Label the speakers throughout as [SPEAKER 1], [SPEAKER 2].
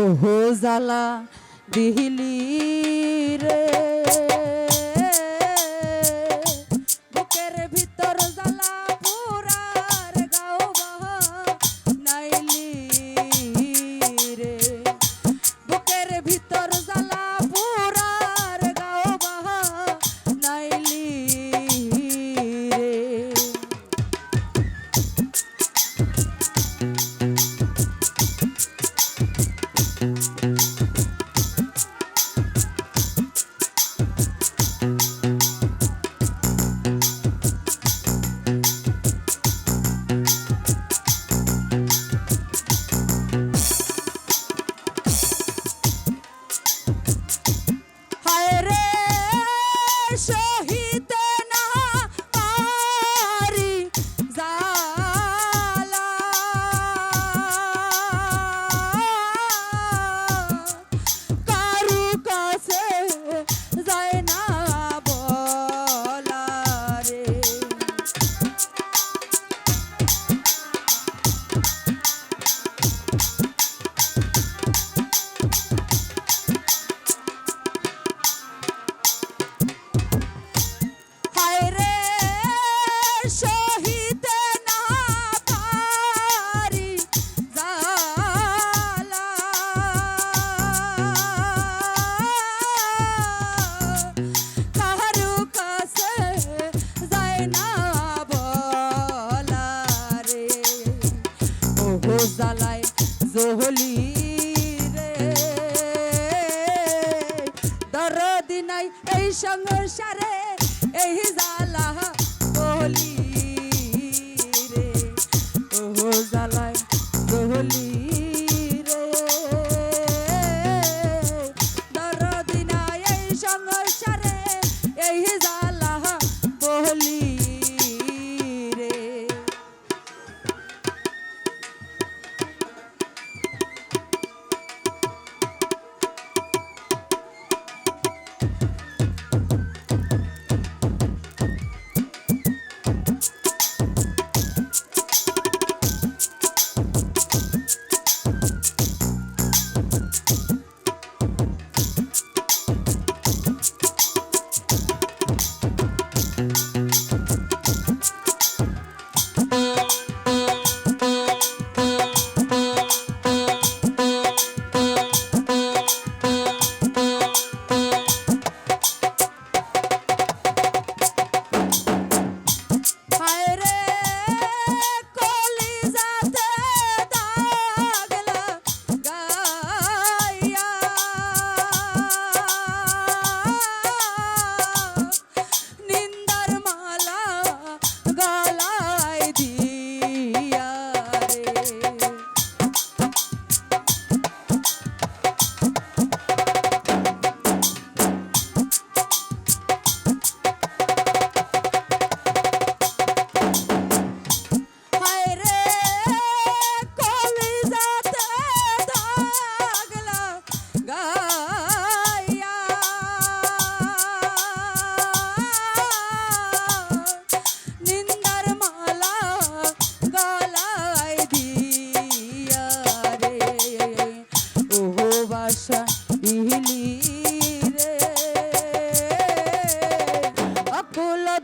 [SPEAKER 1] ওহো জালা দিহিলি রে। সহিতে না পারি জালা কারু কাছে যায় না বলা রে। ওহো জালায় জহলি রে। দরদি নাই এই সংসারে, এই যা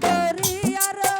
[SPEAKER 1] দরিয়ার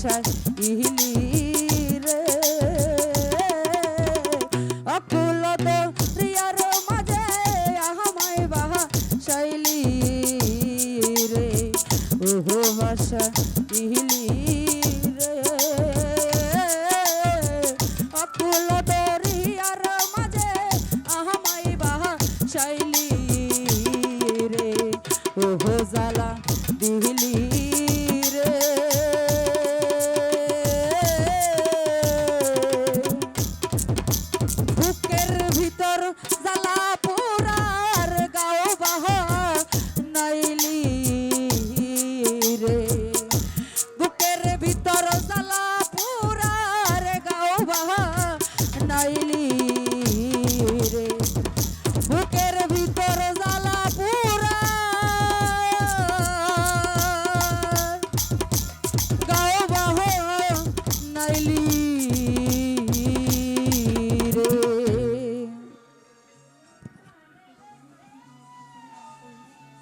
[SPEAKER 1] আশার ইহিলি রে অকুল রিয়ার মাঝে আহামাই বাহা শৈলি রে ওহো ভাষা ইহিলি রে অকুল রিয়ার